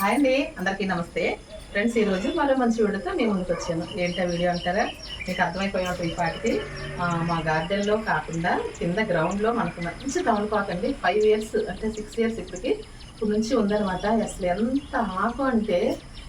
Hi అండి అందరికీ నమస్తే. ఫ్రెండ్స్ ఈరోజు మరో మంచి వీడియోతో మేము ముందుకు వచ్చాను. ఏంటో వీడియో అంటారా? మీకు అర్థమైపోయిన ఈ పాటికి మా గార్డెన్లో కాకుండా కింద గ్రౌండ్లో మనకు మంచి తమలపాకు అండి. ఫైవ్ ఇయర్స్ అంటే సిక్స్ ఇయర్స్ ఇప్పటికి ఇప్పుడు నుంచి ఉందన్నమాట. అసలు ఎంత ఆకు అంటే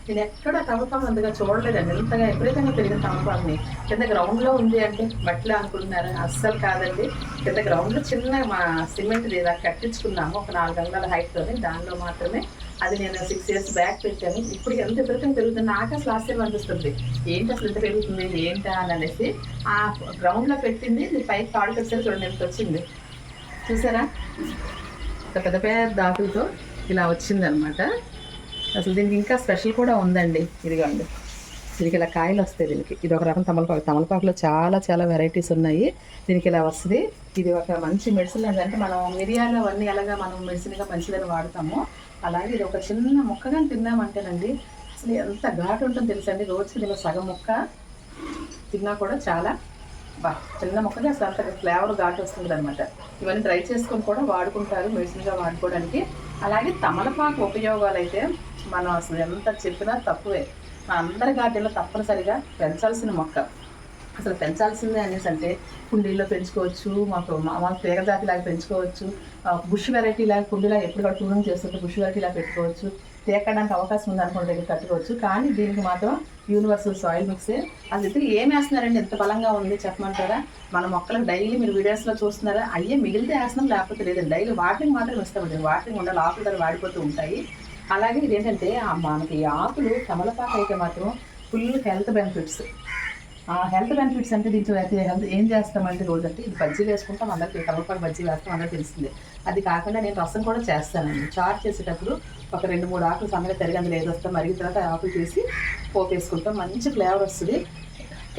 నేను ఎక్కడ తమలపాకు అంతగా చూడలేదండి. ఎంతగా ఎప్పుడైతే పెరిగిన తమలపాకుని కింద గ్రౌండ్లో ఉంది అంటే బట్టలు అనుకుంటున్నారు అస్సలు కాదండి. కింద గ్రౌండ్లో చిన్న మా సిమెంట్ ఇలా కట్టించుకున్నాము. ఒక నాలుగు అంగాల హైట్తోని దానిలో మాత్రమే అది నేను సిక్స్ ఇయర్స్ బ్యాక్ పెట్టాను. ఇప్పుడు ఎంత విపరీతంగా పెరుగుతుంది. నాకు అసలు ఆశ్చర్యం అనిపిస్తుంది. ఏంటి అసలు ఎంత పెరుగుతుంది? ఏంటా అని అనేసి ఆ గ్రౌండ్లో పెట్టింది. పైకి తాడు కట్టారు చూడండి ఎంత వచ్చింది. చూసారా? పెద్ద పెద్ద ఆకులతో ఇలా వచ్చిందనమాట అసలు దీనికి ఇంకా స్పెషల్ కూడా ఉందండి. ఇదిగోండి. దీనికి ఇలా కాయలు వస్తాయి దీనికి. ఇది ఒక రకం తమలపాకు. తమలపాకులో చాలా చాలా వెరైటీస్ ఉన్నాయి. దీనికి ఇలా వస్తుంది. ఇది ఒక మంచి మెడిసిన్ అంటే మనం మిరియాలు అవన్నీ ఎలాగా మనం మెడిసిన్గా మంచిదని వాడతామో అలాగే ఇది ఒక చిన్న ముక్కగా తిన్నామంటేనండి అసలు ఎంత ఘాటు ఉంటుందో తెలుసండి రోజుకి దీనిలో సగం ముక్క తిన్నా కూడా చాలా బా చిన్న మొక్కగా అసలు అంత ఫ్లేవర్ ఘాటు వస్తుంది అనమాట ఇవన్నీ డ్రై చేసుకొని కూడా వాడుకుంటారు మెడిసిన్గా వాడుకోవడానికి. అలాగే తమలపాకు ఉపయోగాలు అయితే మనం అసలు ఎంత చెప్పినా తక్కువే. మన అందరి గార్డెన్లో తప్పనిసరిగా పెంచాల్సిన మొక్క. అసలు పెంచాల్సిందే అనేసి అంటే కుండీల్లో పెంచుకోవచ్చు మాకు మామూలు తీగ జాతి లాగా పెంచుకోవచ్చు బుష్ వెరైటీ లాగా కుండీలా ఎప్పుడు కూడా చేస్తుంటే బుష్ వెరైటీ లాగా పెట్టుకోవచ్చు తేకడానికి అవకాశం ఉంది అనుకున్న దగ్గర కట్టుకోవచ్చు కానీ దీనికి మాత్రం యూనివర్సల్ సాయిల్ మిక్సే. అది అయితే ఏం వేస్తున్నారండి? ఎంత బలంగా ఉంది చెప్పమంటారా? మన మొక్కలకు డైలీ మీరు వీడియోస్లో చూస్తున్నారా? అయ్యే మిగిలితే వేస్తున్నాం లేకపోతే లేదండి. డైలీ వాటరింగ్ మాత్రం ఇస్తామండి వాటరింగ్ ఉండాలి ఆకులు ధర వాడిపోతూ ఉంటాయి. అలాగే ఇదేంటంటే మనకి ఆకులు తమలపాకు అయితే మాత్రం full health benefits. Health benefits అంటే దీంట్లో అయితే హెల్త్ ఏం చేస్తామంటే రోజు అంటే ఇది బజ్జీ వేసుకుంటాం అందరికీ కమలపాకు బజ్జీ వేస్తాం అందరికి తెలిసిందే అది కాకుండా నేను రసం కూడా చేస్తానండి. చాట్ చేసేటప్పుడు ఒక రెండు మూడు ఆకులు సన్నగా తరిగి అందులో ఏదో వస్తాం మరిగిన తర్వాత ఆకులు చేసి పోపు వేసుకుంటాం. మంచి ఫ్లేవర్ వస్తుంది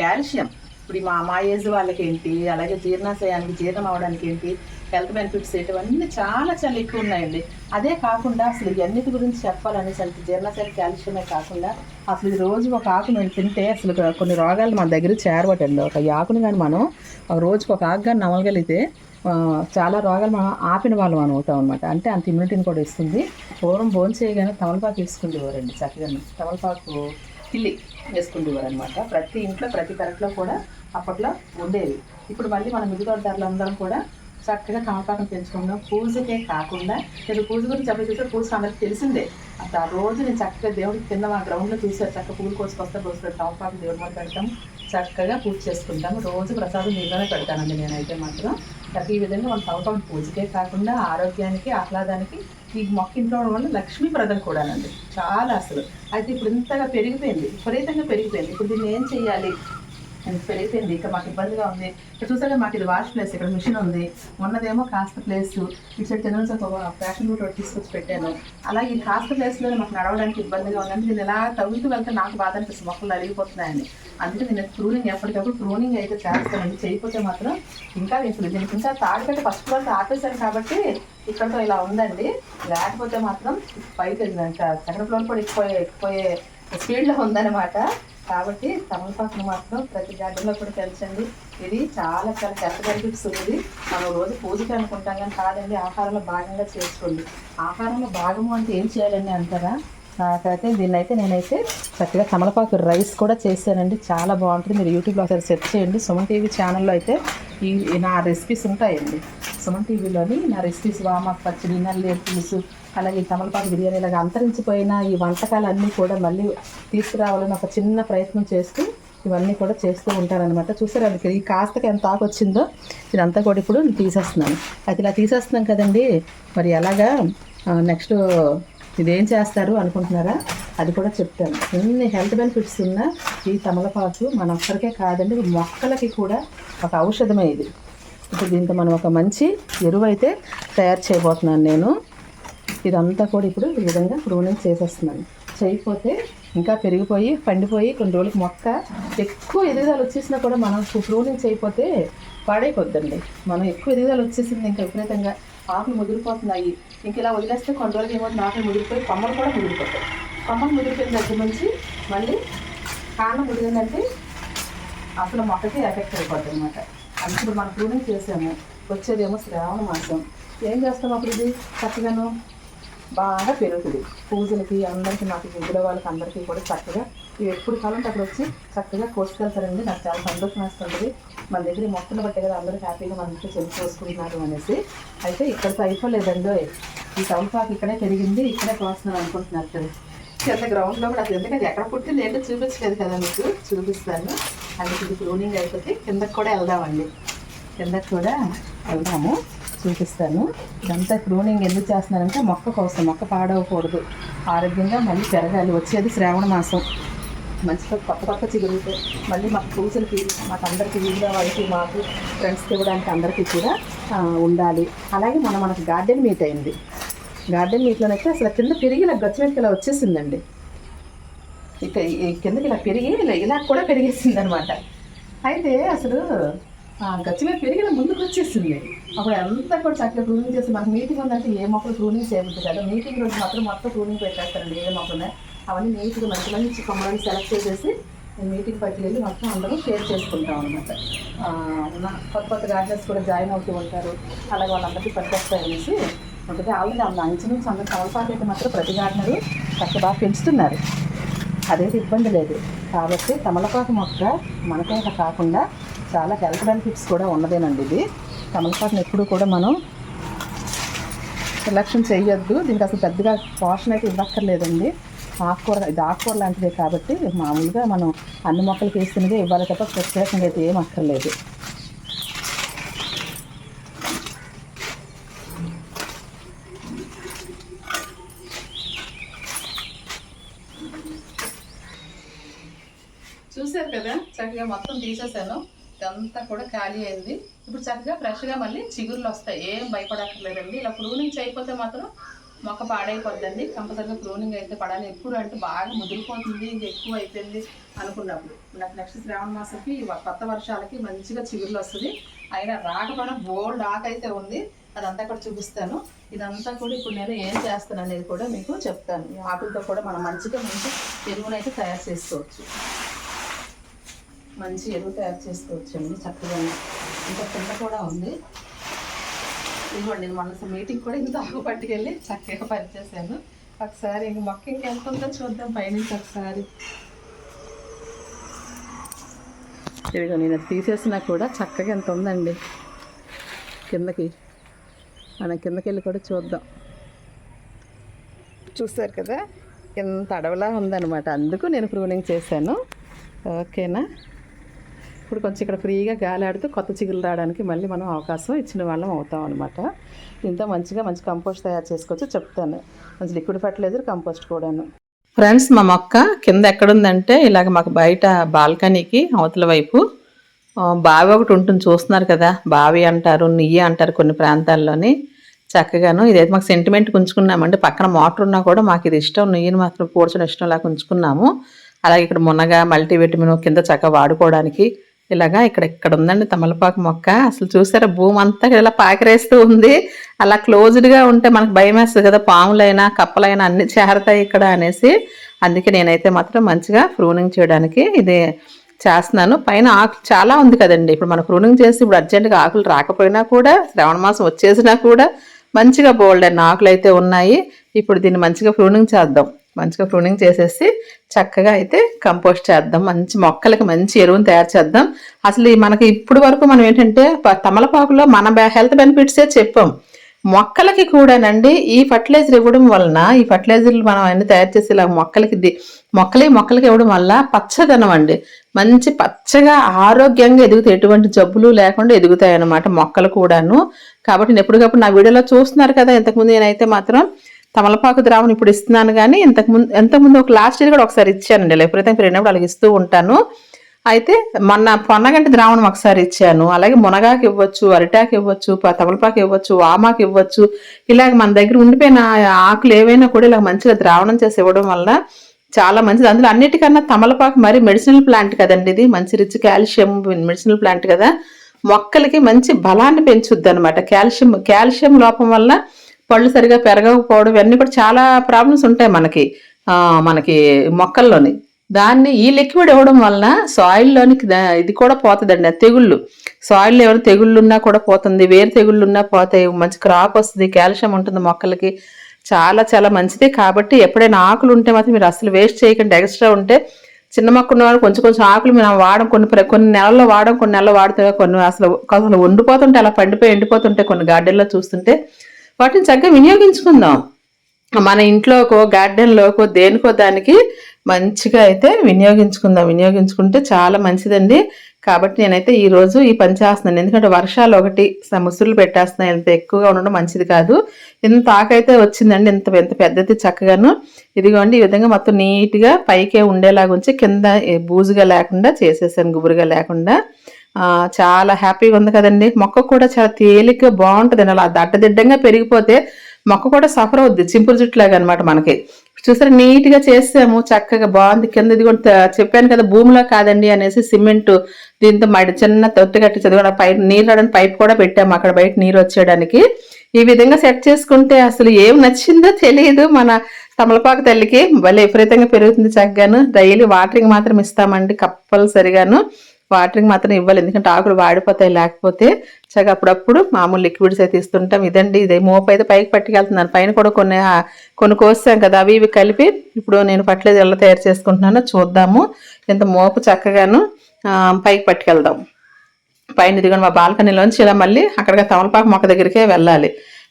కాల్షియం. ఇప్పుడు మా మా ఏజ్ వాళ్ళకి ఏంటి అలాగే జీర్ణాశయానికి జీర్ణం అవడానికి ఏంటి హెల్త్ బెనిఫిట్స్ ఇటువన్నీ ఇవన్నీ చాలా చాలా ఎక్కువ ఉన్నాయండి. అదే కాకుండా అసలు ఇవన్నిటి గురించి చెప్పాలని అసలు జీర్ణాశయానికి కాల్షియమే కాకుండా అసలు ఇది రోజు ఒక ఆకు తింటే అసలు కొన్ని రోగాలు మన దగ్గర చేరబట్టండి ఒక ఈ ఆకుని కానీ మనం ఒక రోజుకి ఒక ఆకు కానీ నమలగలిగితే చాలా రోగాలు మనం ఆపిన వాళ్ళు మనం అవుతాం అనమాట అంటే అంత ఇమ్యూనిటీని కూడా ఇస్తుంది. పూర్వం భోజనం చేయగానే తమలపాకు వేసుకుండేవారండి చక్కగా తమలపాకు కిల్లి వేసుకుంటేవారు అనమాట ప్రతి ఇంట్లో ప్రతి పెరట్లో కూడా అప్పట్లో ఉండేవి. ఇప్పుడు మళ్ళీ మన మిగతా అందరం కూడా చక్కగా తమలపాకును పెంచుకుందాం పూజకే కాకుండా నేను పూజ గురించి చెప్పి పూజ అందరికి తెలిసిందే. అంత ఆ రోజు నేను చక్కగా దేవుడికి కింద మా గ్రౌండ్లో చూసారు చక్కగా పూలు కోసుకొస్తే రోజు తమలపాకు దేవుడి మీద పెడతాం. చక్కగా పూజ చేసుకుంటాము రోజు ప్రసాదం నీలోనే పెడతానండి నేనైతే మాత్రం. ప్రతి విధంగా మన తమలపాకు పూజకే కాకుండా ఆరోగ్యానికి ఆహ్లాదానికి ఈ మొక్క ఇంట్లో ఉండడం వల్ల లక్ష్మీప్రదం కూడానండి. చాలా అసలు. అయితే ఇప్పుడు ఇంతగా పెరిగిపోయింది. విపరీతంగా పెరిగిపోయింది. ఇప్పుడు దీన్ని ఏం చేయాలి ఇంత పెరిగిపోయింది ఇక మాకు ఇబ్బందిగా ఉంది. ఇక్కడ చూసారా మాకు ఇది వాష్ ప్లేస్ ఇక్కడ మిషన్ ఉంది. ఉన్నదేమో కాస్త ప్లేస్ ఇటు సైడ్ తిన ఒక ఫ్యాషన్ రూట్ ఒకటి తీసుకొచ్చి పెట్టాను. అలాగే ఈ కాస్త ప్లేస్లో మాకు నడవడానికి ఇబ్బందిగా ఉందంటే నేను ఇలా తగులుతూ వెళ్తే నాకు బాధ అనిపిస్తుంది. మొక్కలు అరిగిపోతున్నాయని. అందుకే నేను ప్రూనింగ్ ఎప్పటికప్పుడు ప్రూనింగ్ అయితే చేస్తానండి చేయకపోతే మాత్రం ఇంకా వేసులు దీనికి ఇంకా తాడిపెట్టి ఫస్ట్ క్లాస్ ఆపేశాను కాబట్టి ఇక్కడతో ఇలా ఉందండి. లేకపోతే మాత్రం పైకి ఇంకా సెకండ్ ఫ్లోర్ కూడా ఎక్కువ ఎక్కువే స్పీడ్లో ఉందన్నమాట. కాబట్టి తమలపాకును మాత్రం ప్రతి గడ్డలో కూడా పెంచండి ఇది చాలా చాలా హెల్త్ బెనిఫిట్స్ ఉంది. మనం రోజు పూజకి అనుకుంటాం కానీ కాదండి ఆహారంలో భాగంగా చేసుకోండి. ఆహారంలో భాగము అంటే ఏం చేయాలండి అంటారా? నాకైతే దీన్నైతే నేనైతే చక్కగా తమలపాకు రైస్ కూడా చేశానండి. చాలా బాగుంటుంది. మీరు యూట్యూబ్లో ఒకసారి సెర్చ్ చేయండి. సుమన్ టీవీ ఛానల్లో అయితే ఈ నా రెసిపీస్ ఉంటాయండి. సుమన్ టీవీలోని నా రెసిపీస్ వామాకు పచ్చడి నల్లేరు పులుసు అలాగే ఈ తమలపాకు బిర్యానీ ఇలాగ అంతరించిపోయిన ఈ వంటకాలన్నీ కూడా మళ్ళీ తీసుకురావాలని ఒక చిన్న ప్రయత్నం చేస్తూ ఇవన్నీ కూడా చేస్తూ ఉంటారనమాట చూసారా అందుకే ఈ కాస్తకి ఎంత ఆకు వచ్చిందో? ఇదంతా కూడా ఇప్పుడు నేను తీసేస్తున్నాను. అది ఇలా తీసేస్తున్నాం కదండి. మరి ఎలాగా నెక్స్ట్ ఇదేం చేస్తారు అనుకుంటున్నారా? అది కూడా చెప్తాను. ఎన్ని హెల్త్ బెనిఫిట్స్ ఉన్న ఈ తమలపాకు మన ఒక్కరికే కాదండి మొక్కలకి కూడా ఒక ఔషధమే ఇది. ఇప్పుడు దీంతో మనం ఒక మంచి ఎరువు అయితే తయారు చేయబోతున్నాను నేను. ఇదంతా కూడా ఇప్పుడు ఈ విధంగా ప్రూనింగ్ చేసేస్తున్నాను. చేయకపోతే ఇంకా పెరిగిపోయి పండిపోయి కొన్ని రోజులకు మొక్క ఎక్కువ ఎదుగుదల వచ్చేసినా కూడా మనం ప్రూనింగ్ చేయకపోతే పాడైపోద్దండి. మనం ఎక్కువ ఎదుగుదల వచ్చేసింది ఇంకా విపరీతంగా. ఆకులు ముదిరిపోతున్నాయి. ఇంక ఇలా వదిలేస్తే కొన్ని రోజులకి ఏమవుతుంది ఆకులు ముదిరిపోయి కొమ్మలు కూడా ముదిరిపోతాయి. కొమ్మలు ముదిరిపోయిన దగ్గర నుంచి మళ్ళీ కాండం ముదిరిందంటే అసలు మొక్కకి ఎఫెక్ట్ అయిపోతుంది అనమాట అప్పుడు మనం ప్రూనింగ్ చేసాము. వచ్చేదేమో శ్రావణ మాసం. ఏం చేస్తాం అప్పుడు ఇది? చక్కగాను బాగా పెరుగుతుంది. పూజలకి అందరికీ నాకు ఇంట్లో వాళ్ళకి అందరికీ కూడా చక్కగా ఇవి ఎప్పుడు కావాలంటే అక్కడ వచ్చి చక్కగా కోసుకెళ్తారండి. నాకు చాలా సంతోషం వేస్తుంటుంది మన దగ్గర ఈ మొక్కలు బట్టే కదా అందరూ హ్యాపీగా మన ఇంట్లో చెల్లి కోసుకుంటున్నారు అనేసి. అయితే ఇక్కడితో అయిపోలేదండి. ఈ తమలపాకు ఇక్కడే పెరిగింది. ఇక్కడే కోస్తున్నాను అనుకుంటున్నారు కదా. కింద గ్రౌండ్లో కూడా అసలు ఎందుకంటే ఎక్కడ పుట్టింది ఏంటో చూపించలేదు కదా మీకు. చూపిస్తాను. అందుకే ఇది ప్రూనింగ్ అయిపోతే కిందకి కూడా వెళ్దామండి. కిందకి కూడా వెళ్దాము. చూపిస్తాను. ఇదంతా ప్రూనింగ్ ఎందుకు చేస్తున్నానంటే మొక్క కోసం. మొక్క పాడవకూడదు. ఆరోగ్యంగా మళ్ళీ పెరగాలి. వచ్చేది శ్రావణ మాసం. మంచిగా కొత్త కొత్త చిగురుతాయి మళ్ళీ మాకు పూజలకి మాకు అందరికీ వీలుగా వాళ్ళకి మాకు ఫ్రెండ్స్కి ఇవ్వడానికి అందరికీ కూడా ఉండాలి. అలాగే మన మనకు గార్డెన్ మీట్ అయింది. గార్డెన్ మీట్లోనైతే అసలు కింద పెరిగి ఇలా గచ్చు మీదకి ఇలా వచ్చేసిందండి. ఇక కిందకి ఇలా పెరిగి ఇలా ఇలా కూడా పెరిగేసింది అనమాట అయితే అసలు ఆ మీద పెరిగిన ముందుకు వచ్చేసింది. అప్పుడు అంతా కూడా చక్కగా ప్రూనింగ్ చేసి మనకు మీటింగ్ ఉందంటే ఏ మొక్కలు ప్రూనింగ్ చేయబుద్ది కదా. మీటింగ్ రోజు మాత్రం మొత్తం ప్రూనింగ్ పెట్టేస్తారండి. ఏ మొక్కలు అవన్నీ నీట్గా మంచి మంచి కొమ్మలని సెలెక్ట్ చేసేసి మీటింగ్ పట్టుకెళ్ళి మొత్తం అందరూ షేర్ చేసుకుంటాం అనమాట కొత్త కొత్త గార్డెన్స్ కూడా జాయిన్ అవుతూ ఉంటారు. అలాగే వాళ్ళందరికీ పట్టుకొస్తాయి అనేసి ఉంటుంది. ఆల్రెడీ వాళ్ళ అంచు నుంచి అందరూ కలపాటు అయితే మాత్రం ప్రతి గార్డెనరు చక్కగా బాగా పెంచుతున్నారు. అదేది ఇబ్బంది లేదు. కాబట్టి తమలపాకు మొక్క మనకే కాకుండా చాలా హెల్త్ బెనిఫిట్స్ కూడా ఉన్నదేనండి ఇది. తమలపాకుని ఎప్పుడు కూడా మనం సెలక్షన్ చేయొద్దు. దీనికి అసలు పెద్దగా పోషన్ అయితే ఇవ్వక్కర్లేదండి. ఆకుకూర ఇది ఆకుకూర లాంటిదే కాబట్టి మామూలుగా మనం అన్ని మొక్కలకి వేస్తున్నదే ఇవ్వాలి తప్ప ప్రత్యేకంగా అయితే ఏం అక్కర్లేదు. చూశారు కదా? చక్కగా మొత్తం తీసేసాను ఇదంతా కూడా ఖాళీ అయింది. ఇప్పుడు చక్కగా ఫ్రెష్గా మళ్ళీ చిగుర్లు వస్తాయి. ఏం భయపడక్కర్లేదండి. ఇలా ప్రూనింగ్ చేయకపోతే మాత్రం మొక్క పాడైపోద్దండి. కంపల్సరిగా క్లోనింగ్ అయితే పడాలి. ఎప్పుడు అంటే బాగా ముదిరిపోతుంది ఇంకా ఎక్కువ అయిపోయింది అనుకున్నప్పుడు. నాకు నెక్స్ట్ శ్రావణ మాసంకి కొత్త వర్షాలకి మంచిగా చిగుర్లు వస్తుంది. అయినా రాకపోవడం బోల్డ్ ఆకు అయితే ఉంది. అదంతా కూడా చూపిస్తాను. ఇదంతా కూడా ఇప్పుడు నేను ఏం చేస్తాను అనేది కూడా మీకు చెప్తాను. ఈ ఆకులతో కూడా మనం మంచిగా మంచి ఎరువునైతే తయారు చేసుకోవచ్చు. మంచి ఎరువు తయారు చేసుకోవచ్చు అండి చక్కగా. ఇంకా పిల్ల కూడా ఉంది. ఇదిగోండి నేను మొన్న మీటింగ్ కూడా ఇంత ఆకు పట్టుకెళ్ళి చక్కగా పరిచేసాను ఒకసారి ఇంక మొక్క ఇంకెంత ఉందో చూద్దాం పైనుంచి ఒకసారి. ఇదిగో నేను అది తీసేసినా కూడా చక్కగా ఎంత ఉందండి. కిందకి మనం కిందకి వెళ్ళి కూడా చూద్దాం. చూస్తారు కదా? ఎంత అడవిలా ఉందన్నమాట. అందుకు నేను ప్రూనింగ్ చేశాను. ఓకేనా? ఇప్పుడు కొంచెం ఇక్కడ ఫ్రీగా గాలాడుతూ కొత్త చిగురు రావడానికి మళ్ళీ మనం అవకాశం ఇచ్చిన వాళ్ళం అవుతాం అనమాట ఇంత మంచిగా మంచి కంపోస్ట్ తయారు చేసుకోవచ్చు చెప్తాను. మంచి లిక్విడ్ ఫర్టిలైజర్ కంపోస్ట్ కూడాను. ఫ్రెండ్స్ మా మొక్క కింద ఎక్కడుందంటే ఇలాగ మాకు బయట బాల్కనీకి అవతల వైపు బావి ఒకటి ఉంటుంది చూస్తున్నారు కదా. బావి అంటారు నెయ్యి అంటారు కొన్ని ప్రాంతాల్లోని. చక్కగాను ఇదైతే మాకు సెంటిమెంట్ ఉంచుకున్నామంటే పక్కన మోటార్ ఉన్నా కూడా మాకు ఇది ఇష్టం. నెయ్యిని మాత్రం పూడ్చడం ఇష్టం లాగా ఉంచుకున్నాము అలాగే ఇక్కడ మునగ మల్టీవిటమిన్ కింద చక్కగా వాడుకోవడానికి ఇలాగా ఇక్కడ ఇక్కడ ఉందండి తమలపాకు మొక్క. అసలు చూసారా భూమి అంతా ఇలా పాకిరేస్తూ ఉంది. అలా క్లోజ్డ్గా ఉంటే మనకు భయం వేస్తుంది కదా పాములైనా కప్పలైనా అన్ని చేరతాయి ఇక్కడ అనేసి. అందుకే నేనైతే మాత్రం మంచిగా ఫ్రూనింగ్ చేయడానికి ఇది చేస్తున్నాను. పైన ఆకులు చాలా ఉంది కదండి. ఇప్పుడు మనం ప్రూనింగ్ చేసి ఇప్పుడు అర్జెంటుగా ఆకులు రాకపోయినా కూడా శ్రావణ మాసం వచ్చేసినా కూడా మంచిగా బోల్డ్ అండ్ ఆకులు అయితే ఉన్నాయి. ఇప్పుడు దీన్ని మంచిగా ప్రూనింగ్ చేద్దాం. మంచిగా ప్రూనింగ్ చేసేసి చక్కగా అయితే కంపోస్ట్ చేద్దాం. మంచి మొక్కలకి మంచి ఎరువును తయారు చేద్దాం. అసలు ఈ మనకి ఇప్పుడు వరకు మనం ఏంటంటే తమలపాకులో మన హెల్త్ బెనిఫిట్సే చెప్పాం. మొక్కలకి కూడానండి ఈ ఫర్టిలైజర్ ఇవ్వడం వలన ఈ ఫర్టిలైజర్లు మనం అన్ని తయారు చేసి ఇలా మొక్కలకి ది- మొక్కలకి మొక్కలకి ఇవ్వడం వల్ల పచ్చదనం అండి. మంచి పచ్చగా ఆరోగ్యంగా ఎదుగుతాయి. ఎటువంటి జబ్బులు లేకుండా ఎదుగుతాయి అన్నమాట మొక్కలు కూడాను. కాబట్టి నేను ఎప్పటికప్పుడు నా వీడియోలో చూస్తున్నారు కదా ఇంతకుముందు నేనైతే మాత్రం తమలపాకు ద్రావణం ఇప్పుడు ఇస్తున్నాను కానీ ఇంతకుముందు ఎంతకుముందు ఒక లాస్ట్ ఇయర్ కూడా ఒకసారి ఇచ్చానండి. ఇలా ఎప్పుడైతే పెరిగినప్పుడు అలాగే ఇస్తూ ఉంటాను. అయితే మొన్న పొన్నగంటి ద్రావణం ఒకసారి ఇచ్చాను. అలాగే మునగాకు ఇవ్వచ్చు అరిటాకు ఇవ్వచ్చు తమలపాకు ఇవ్వచ్చు వామాకు ఇవ్వచ్చు. ఇలాగ మన దగ్గర ఉండిపోయిన ఆకులు ఏవైనా కూడా ఇలా మంచిగా ద్రావణం చేసి ఇవ్వడం వల్ల చాలా మంచిది. అందులో అన్నిటికన్నా తమలపాకు మరి మెడిసినల్ ప్లాంట్ కదండి ఇది. మంచి రిచ్ కాల్షియం మెడిసినల్ ప్లాంట్ కదా. మొక్కలకి మంచి బలాన్ని పెంచుద్ది అనమాట కాల్షియం కాల్షియం లోపం వల్ల పళ్ళు సరిగా పెరగకపోవడం ఇవన్నీ కూడా చాలా ప్రాబ్లమ్స్ ఉంటాయి మనకి. మనకి మొక్కల్లోని. దాన్ని ఈ లిక్విడ్ ఇవ్వడం వలన సాయిల్లోనికి దా- ఇది కూడా పోతుందండి ఆ తెగుళ్ళు. సాయిల్లో ఏమైనా తెగుళ్ళు ఉన్నా కూడా పోతుంది వేరు తెగుళ్ళున్నా పోతాయి మంచి క్రాప్ వస్తుంది కాల్షియం ఉంటుంది మొక్కలకి. చాలా చాలా మంచిది కాబట్టి ఎప్పుడైనా ఆకులు ఉంటే మాత్రం మీరు అసలు వేస్ట్ చేయకండి ఎక్స్ట్రా ఉంటే చిన్న మొక్క ఉన్న వాళ్ళు కొంచెం కొంచెం ఆకులు మేము వాడడం కొన్ని ప్ర- కొన్ని నెలల్లో వాడడం కొన్ని నెలలు వాడుతుంటే కొన్ని అసలు అసలు వండిపోతుంటే అలా పండిపోయి ఎండిపోతుంటే కొన్ని గార్డెన్లో చూస్తుంటే వాటిని చక్కగా వినియోగించుకుందాం. మన ఇంట్లోకో గార్డెన్లోకో దేనికో దానికి మంచిగా అయితే వినియోగించుకుందాం. వినియోగించుకుంటే చాలా మంచిదండి. కాబట్టి నేనైతే ఈ రోజు ఈ పని చేస్తున్నాను. ఎందుకంటే వర్షాలు ఒకటి స- ముసురులు పెట్టేస్తున్నాయి. ఎంత ఎక్కువగా ఉండడం మంచిది కాదు. ఇంత ఆకైతే వచ్చిందండి. ఇంత ఎంత పెద్దది చక్కగాను. ఇదిగోండి ఈ విధంగా మొత్తం నీట్గా పైకే ఉండేలాగా ఉంచి కింద బూజుగా లేకుండా చేసేసాను గుబురుగా లేకుండా. చాలా హ్యాపీగా ఉంది కదండి. మొక్క కూడా చాలా తేలిక బాగుంటుంది. అలా దట్టదిడ్డంగా పెరిగిపోతే మొక్క కూడా సఫర్ అవుద్ది. చింపురు జుట్టులాగా అనమాట మనకి. చూసారా నీట్గా చేస్తాము చేసాము. చక్కగా బాగుంది. కింద ఇది కూడా చెప్పాను కదా భూమిలో కాదండి అనేసి సిమెంట్ దీంతో మడి చిన్న తొట్టి కట్టి చదివిన. పైప్ నీరు రావడానికి పైప్ కూడా పెట్టాము అక్కడ బయట నీరు వచ్చేయడానికి. ఈ విధంగా సెట్ చేసుకుంటే అసలు ఏం నచ్చిందో తెలియదు మన తమలపాకు తల్లికి భలే విపరీతంగా పెరుగుతుంది చక్కగాను. డైలీ వాటరింగ్ మాత్రం ఇస్తామండి కంపల్సరిగాను. వాటరింగ్ మాత్రం ఇవ్వాలి ఎందుకంటే ఆకులు వాడిపోతాయి లేకపోతే చక్కగా అప్పుడప్పుడు మామూలు లిక్విడ్స్ అయితే ఇస్తుంటాం ఇదండి ఇదే మోపు అయితే పైకి పట్టుకెళ్తున్నాను. పైన కూడా కొన్ని కొన్ని కోసాం కదా అవి ఇవి కలిపి ఇప్పుడు నేను పట్లేదు ఎలా తయారు చేసుకుంటున్నానో చూద్దాము. ఇంత మోపు చక్కగాను పైకి పట్టుకెళ్దాం. పైన ఇదిగోండి మా బాల్కనీలోంచి ఇలా మళ్ళీ అక్కడికి తమలపాకు మొక్క దగ్గరికే వెళ్ళాలి.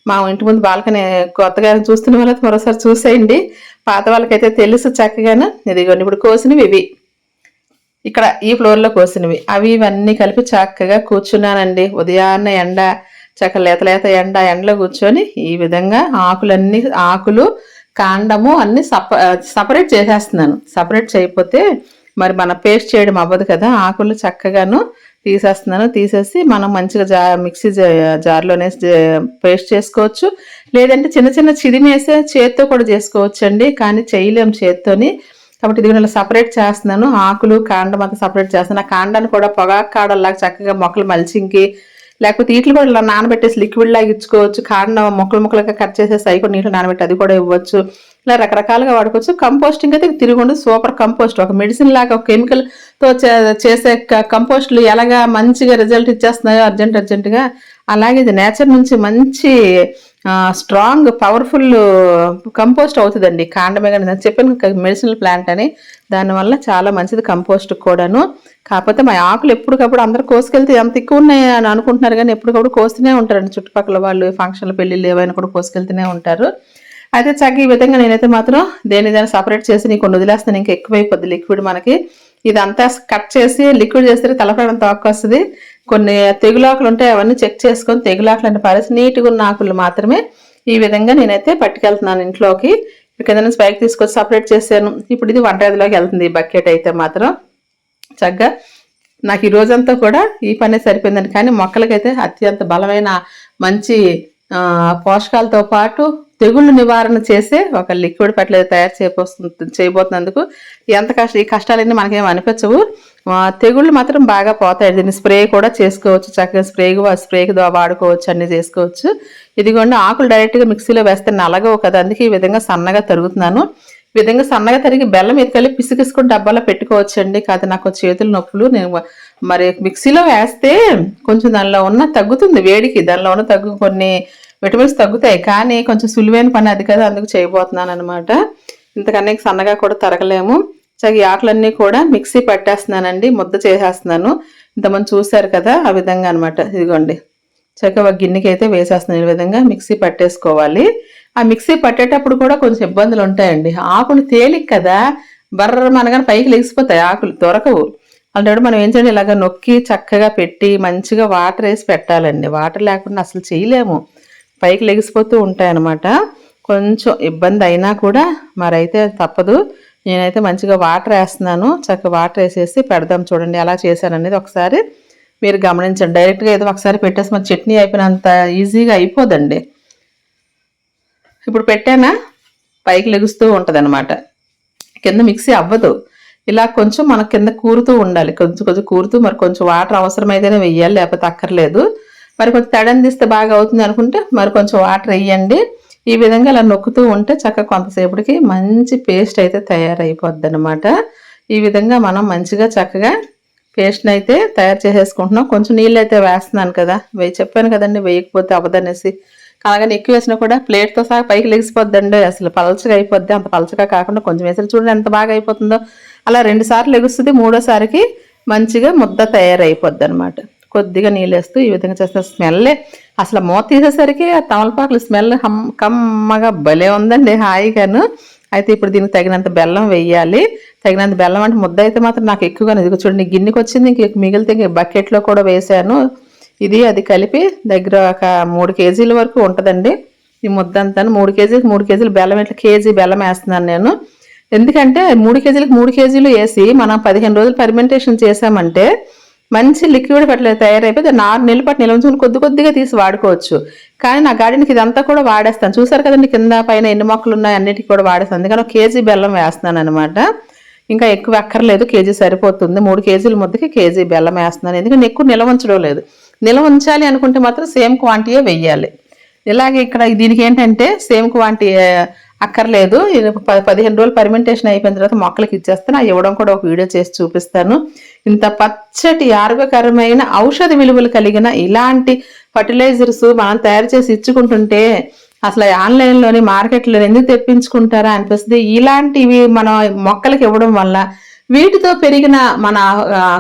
మా ఇంటి ముందు బాల్కనీ కొత్తగా చూస్తున్న వాళ్ళకి మరోసారి చూసేయండి. పాత వాళ్ళకైతే తెలుసు చక్కగాను. ఇదిగోండి ఇప్పుడు కోసినవి ఇవి. ఇక్కడ ఈ ఫ్లోర్లో కోసినవి అవి ఇవన్నీ కలిపి చక్కగా కూర్చున్నానండి. ఉదయాన్నే ఎండ చక్క లేత లేత ఎండ ఎండలో కూర్చొని ఈ విధంగా ఆకులన్నీ ఆకులు కాండము అన్నీ సప సపరేట్ చేసేస్తున్నాను. సపరేట్ చేయకపోతే మరి మన పేస్ట్ చేయడం అవ్వదు కదా. ఆకులు చక్కగాను తీసేస్తున్నాను. తీసేసి మనం మంచిగా జా మిక్సీ జా- జార్లోనే పేస్ట్ చేసుకోవచ్చు. లేదంటే చిన్న చిన్న చిదిమేసే చేత్తో కూడా చేసుకోవచ్చు అండి కానీ చేయలేం చేత్తోని. కాబట్టి ఇది ఇలా సపరేట్ చేస్తున్నాను. ఆకులు కాండం అంతా సపరేట్ చేస్తున్నాను. ఆ కాండాన్ని కూడా పొగాకు కాడల్లాగా చక్కగా మొక్కలు మలిచింకి లేకపోతే వీటిని కూడా ఇలా నానబెట్టేసి లిక్విడ్ లాగా ఇచ్చుకోవచ్చు. కాండం మొక్కలు మొక్కలుగా కట్ చేసేసి అవి కూడా నీటిలో నానబెట్టి అది కూడా ఇవ్వచ్చు. ఇలా రకరకాలుగా వాడుకోవచ్చు. కంపోస్టింగ్ అయితే తిరుగుండు సూపర్ కంపోస్ట్ ఒక మెడిసిన్ లాగా ఒక కెమికల్తో చే- చేసే క- కంపోస్ట్లు ఎలాగా మంచిగా రిజల్ట్ ఇచ్చేస్తున్నాయో అర్జెంట్ అర్జెంటుగా అలాగే ఇది నేచర్ నుంచి మంచి స్ట్రాంగ్ పవర్ఫుల్ కంపోస్ట్ అవుతుందండి. కాండమే కానీ చెప్పాను మెడిసినల్ ప్లాంట్ అని. దానివల్ల చాలా మంచిది కంపోస్ట్ కూడాను. కాకపోతే మా ఆకులు ఎప్పటికప్పుడు అందరు కోసుకెళ్తే ఎంత ఎక్కువ ఉన్నాయి అని అనుకుంటున్నారు కానీ ఎప్పటికప్పుడు కోస్తూనే ఉంటారండి. చుట్టుపక్కల వాళ్ళు ఫంక్షన్లు పెళ్ళిళ్ళు ఏవైనా కూడా కోసుకెళ్తూనే ఉంటారు. అయితే చక్క ఈ విధంగా నేనైతే మాత్రం దేని దాన్ని సపరేట్ చేసి నీకు కొన్ని వదిలేస్తాను. ఇంకా ఎక్కువైపోద్ది లిక్విడ్ మనకి. ఇదంతా కట్ చేసి లిక్విడ్ చేస్తే తలపడం తోక వస్తుంది కొన్ని తెగులాకులు ఉంటాయి అవన్నీ చెక్ చేసుకొని తెగులాకులను పారేసి పరిస్థితి నీట్గా ఉన్న ఆకులు మాత్రమే ఈ విధంగా నేనైతే పట్టుకెళ్తున్నాను ఇంట్లోకి. కింద నుంచి పైకి తీసుకొచ్చి సపరేట్ చేశాను. ఇప్పుడు ఇది వంటగదిలోకి వెళ్తుంది ఈ బకెట్ అయితే మాత్రం. చక్కగా నాకు ఈ రోజంతా కూడా ఈ పనే సరిపోయిందండి కానీ మొక్కలకైతే అత్యంత బలమైన మంచి పోషకాలతో పాటు తెగుళ్ళు నివారణ చేసే ఒక లిక్విడ్ ఫర్టిలైజర్ తయారు చేయబోతుంది చేయబోతున్నందుకు ఎంత కష్ట ఈ కష్టాలన్నీ మనకేం అనిపించవు. తెగుళ్ళు మాత్రం బాగా పోతాయి. దీన్ని స్ప్రే కూడా చేసుకోవచ్చు. చక్కగా స్ప్రే స్ప్రేకి వాడుకోవచ్చు. అన్ని చేసుకోవచ్చు. ఇదిగోండి ఆకులు డైరెక్ట్గా మిక్సీలో వేస్తే నలగవు కదా. అందుకే ఈ విధంగా సన్నగా తరుగుతున్నాను. ఈ విధంగా సన్నగా తరిగి బెల్లం ఎత్తుకెళ్ళి పిసికిసుకుని డబ్బాలో పెట్టుకోవచ్చండి. కాదు నాకు చేతులు నొప్పులు. నేను మరి మిక్సీలో వేస్తే కొంచెం దానిలో ఉన్న తగ్గుతుంది. వేడికి దానిలో ఉన్న తగ్గు కొన్ని విటమిన్స్ తగ్గుతాయి కానీ కొంచెం సులువైన పని అది కదా అందుకు చేయబోతున్నాను అనమాట ఇంతకన్నా సన్నగా కూడా తరగలేము. చక్క ఈ ఆకులన్నీ కూడా మిక్సీ పట్టేస్తున్నానండి ముద్ద చేసేస్తున్నాను. ఇంతమంది చూశారు కదా ఆ విధంగా అనమాట ఇదిగోండి. చక్కగా ఒక గిన్నెకి అయితే వేసేస్తున్నాను ఈ విధంగా మిక్సీ పట్టేసుకోవాలి. ఆ మిక్సీ పట్టేటప్పుడు కూడా కొంచెం ఇబ్బందులు ఉంటాయండి. ఆకులు తేలిక కదా బర్ర మనగానే పైకి లెగిసిపోతాయి ఆకులు దొరకవు. అలాంటి మనం ఏం చేయాలి? ఇలాగ నొక్కి చక్కగా పెట్టి మంచిగా వాటర్ వేసి పెట్టాలండి. వాటర్ లేకుండా అసలు చేయలేము. పైకి లెగిసిపోతూ ఉంటాయన్నమాట. కొంచెం ఇబ్బంది అయినా కూడా మరైతే తప్పదు. నేనైతే మంచిగా వాటర్ వేస్తున్నాను. చక్కగా వాటర్ వేసేసి పెడదాం చూడండి ఎలా చేశాను అనేది ఒకసారి. మీరు గమనించండి. డైరెక్ట్గా ఏదో ఒకసారి పెట్టేసి మన చట్నీ అయిపోయినంత ఈజీగా అయిపోదండి. ఇప్పుడు పెట్టానా? పైకి లెగుస్తూ ఉంటుంది కింద మిక్సీ అవ్వదు. ఇలా కొంచెం మన కింద కూరుతూ ఉండాలి. కొంచెం కొంచెం కూరుతూ మరి కొంచెం వాటర్ అవసరమైతేనే వెయ్యాలి లేకపోతే అక్కర్లేదు. మరి కొంచెం తడందిస్తే బాగా అవుతుంది అనుకుంటే మరి కొంచెం వాటర్ వేయండి. ఈ విధంగా అలా నొక్కుతూ ఉంటే చక్కగా కొంతసేపటికి మంచి పేస్ట్ అయితే తయారైపోద్ది అనమాట ఈ విధంగా మనం మంచిగా చక్కగా పేస్ట్ని అయితే తయారు చేసేసుకుంటున్నాం. కొంచెం నీళ్ళు అయితే వేస్తున్నాను కదా. వేయి చెప్పాను కదండి వేయకపోతే అవ్వదనేసి. కాగానే ఎక్కువ వేసినా కూడా ప్లేట్తో సహా పైకి లెగిసిపోద్దండి. అసలు పలచగా అయిపోద్ది. అంత పలచగా కాకుండా కొంచెం వేసి చూడండి ఎంత బాగా అయిపోతుందో. అలా రెండు సార్లు లెగుస్తుంది. మూడోసారికి మంచిగా ముద్ద తయారైపోద్ది అనమాట కొద్దిగా నీళ్ళు వేస్తూ ఈ విధంగా చేస్తే స్మెల్లే. అసలు మూత తీసేసరికి ఆ తమలపాకులు స్మెల్ హమ్ కమ్మగా భలే ఉందండి హాయిగాను. అయితే ఇప్పుడు దీనికి తగినంత బెల్లం వేయాలి. తగినంత బెల్లం అంటే ముద్ద అయితే మాత్రం నాకు ఎక్కువగా ఇది చూడండి గిన్నెకి వచ్చింది ఇంక మిగిలితే ఇంక బకెట్లో కూడా వేసాను. ఇది అది కలిపి దగ్గర ఒక మూడు కేజీల వరకు ఉంటుందండి. ఈ ముద్ద అంతా మూడు కేజీలకు మూడు కేజీలు బెల్లం ఇట్లా కేజీ బెల్లం వేస్తున్నాను నేను. ఎందుకంటే మూడు కేజీలకు మూడు కేజీలు వేసి మనం పదిహేను రోజులు పర్మెంటేషన్ చేసామంటే మంచి లిక్విడ్ పట్ల తయారైపోతే నాలుగు నెలల పాటు నిల్వ ఉంచుకుని కొద్ది కొద్దిగా తీసి వాడుకోవచ్చు. కానీ నా గార్డెన్కి ఇదంతా కూడా వాడేస్తాను. చూసారు కదండి కింద పైన ఎన్ని మొక్కలు ఉన్నాయి అన్నిటికీ కూడా వాడేస్తాను. అందుకని ఒక కేజీ బెల్లం వేస్తున్నాను అనమాట ఇంకా ఎక్కువ అక్కర్లేదు కేజీ సరిపోతుంది. మూడు కేజీల ముద్దకి కేజీ బెల్లం వేస్తున్నాను. ఎందుకంటే ఎక్కువ నిల్వ ఉంచడం లేదు. నిల్వ ఉంచాలి అనుకుంటే మాత్రం సేమ్ క్వాంటిటీయే వెయ్యాలి ఇలాగే ఇక్కడ దీనికి ఏంటంటే సేమ్ క్వాంటిటీ అక్కర్లేదు. పదిహేను రోజులు పర్మెంటేషన్ అయిపోయిన తర్వాత మొక్కలకి ఇచ్చేస్తాను. అవి ఇవ్వడం కూడా ఒక వీడియో చేసి చూపిస్తాను. ఇంత పచ్చటి ఆరోగ్యకరమైన ఔషధ విలువలు కలిగిన ఇలాంటి ఫర్టిలైజర్స్ మనం తయారు చేసి ఇచ్చుకుంటుంటే అసలు ఆన్లైన్లోని మార్కెట్లో ఎందుకు తెప్పించుకుంటారా అనిపిస్తుంది. ఇలాంటివి మన మొక్కలకి ఇవ్వడం వల్ల వీటితో పెరిగిన మన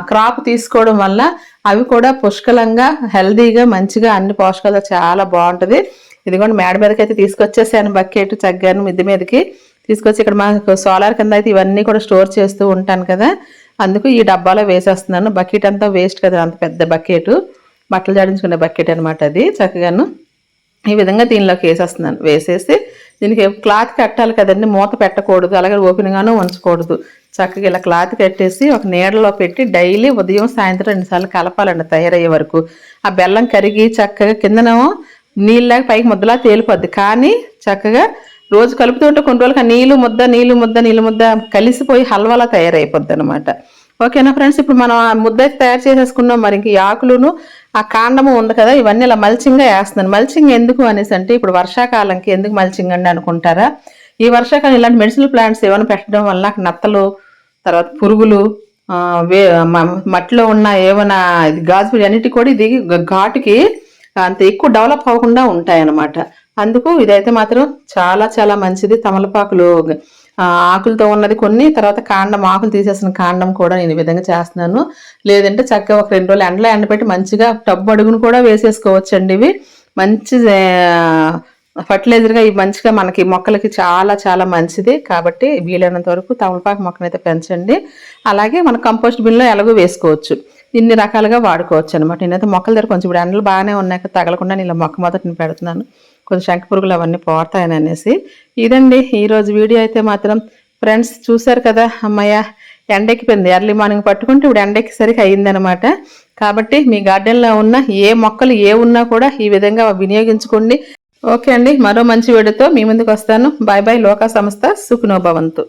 క్రాప్ తీసుకోవడం వల్ల అవి కూడా పుష్కలంగా హెల్దీగా మంచిగా అన్ని పోషకాలు చాలా బాగుంటుంది. ఇదిగోండి మేడ మీదకి అయితే తీసుకొచ్చేసాను బకెట్ చగ్గాను మిద్దె మీదకి. తీసుకొచ్చి ఇక్కడ మాకు సోలార్ కింద అయితే ఇవన్నీ కూడా స్టోర్ చేస్తూ ఉంటాను కదా. అందుకు ఈ డబ్బాలో వేసేస్తున్నాను. బకెట్ అంతా వేస్ట్ కదా అంత పెద్ద బకెట్. బట్టలు జాడించుకునే బకెట్ అనమాట అది చక్కగాను. ఈ విధంగా దీనిలోకి వేసేస్తున్నాను. వేసేసి దీనికి క్లాత్ కట్టాలి కదండి మూత పెట్టకూడదు అలాగే ఓపెన్గానూ ఉంచకూడదు. చక్కగా ఇలా క్లాత్ కట్టేసి ఒక నీడలో పెట్టి డైలీ ఉదయం సాయంత్రం రెండుసార్లు కలపాలండి తయారయ్యే వరకు. ఆ బెల్లం కరిగి చక్కగా కిందనేమో నీళ్ళకి పైకి ముద్దలా తేలిపోద్ది. కానీ చక్కగా రోజు కలుపుతుంటే కొన్ని రోజులకి నీళ్ళు ముద్ద నీళ్ళు ముద్ద నీళ్ళు ముద్ద కలిసిపోయి హల్వాలా తయారైపోద్ది అనమాట ఓకేనా ఫ్రెండ్స్? ఇప్పుడు మనం ఆ ముద్ద అయితే తయారు చేసేసుకున్నాం. మరి ఇంకా ఈ ఆకులును ఆ కాండము ఉంది కదా ఇవన్నీ ఇలా మల్చింగ్గా వేస్తున్నాను. మల్చింగ్ ఎందుకు అనేసి అంటే ఇప్పుడు వర్షాకాలంకి ఎందుకు మల్చింగ్ అండి అనుకుంటారా? ఈ వర్షాకాలం ఇలాంటి మెడిసినల్ ప్లాంట్స్ ఏమైనా పెట్టడం వల్ల నత్తలు తర్వాత పురుగులు వే మ- మట్టిలో ఉన్న ఏమైనా గాజు అన్నిటి కూడా ఇది ఘాటుకి అంత ఎక్కువ డెవలప్ అవ్వకుండా ఉంటాయన్నమాట. అందుకు ఇదైతే మాత్రం చాలా చాలా మంచిది. తమలపాకులు ఆకులతో ఉన్నది కొన్ని తర్వాత కాండం ఆకులు తీసేసిన కాండం కూడా నేను ఈ విధంగా చేస్తున్నాను. లేదంటే చక్కగా ఒక రెండు రోజులు ఎండలో ఎండబెట్టి మంచిగా టబ్బు అడుగును కూడా వేసేసుకోవచ్చండి ఇవి. మంచి ఫర్టిలైజర్గా ఇవి మంచిగా మనకి మొక్కలకి చాలా చాలా మంచిది. కాబట్టి వీలైనంత వరకు తమలపాకు మొక్కనైతే పెంచండి. అలాగే మన కంపోస్ట్ బిన్లో ఎలాగో వేసుకోవచ్చు. ఇన్ని రకాలుగా వాడుకోవచ్చు అనమాట నేనైతే మొక్కల దగ్గర కొంచెం ఇప్పుడు ఎండలు బాగానే ఉన్నాయి కదా, తగలకుండా నేను మొక్క మొదటిని పెడుతున్నాను. కొంచెం శంఖ పురుగులు అవన్నీ పోతాయని అనేసి. ఇదండి ఈరోజు వీడియో అయితే మాత్రం ఫ్రెండ్స్ చూశారు కదా అమ్మయ్య ఎండెక్కిపోయింది. ఎర్లీ మార్నింగ్ పట్టుకుంటే ఇప్పుడు ఎండెక్కిసరికి అయిందనమాట కాబట్టి మీ గార్డెన్లో ఉన్న ఏ మొక్కలు ఏ ఉన్నా కూడా ఈ విధంగా వినియోగించుకోండి. ఓకే అండి మరో మంచి వీడియోతో మీ ముందుకు వస్తాను. బాయ్ బాయ్ లోకా సంస్థ సుఖనోభవంతు.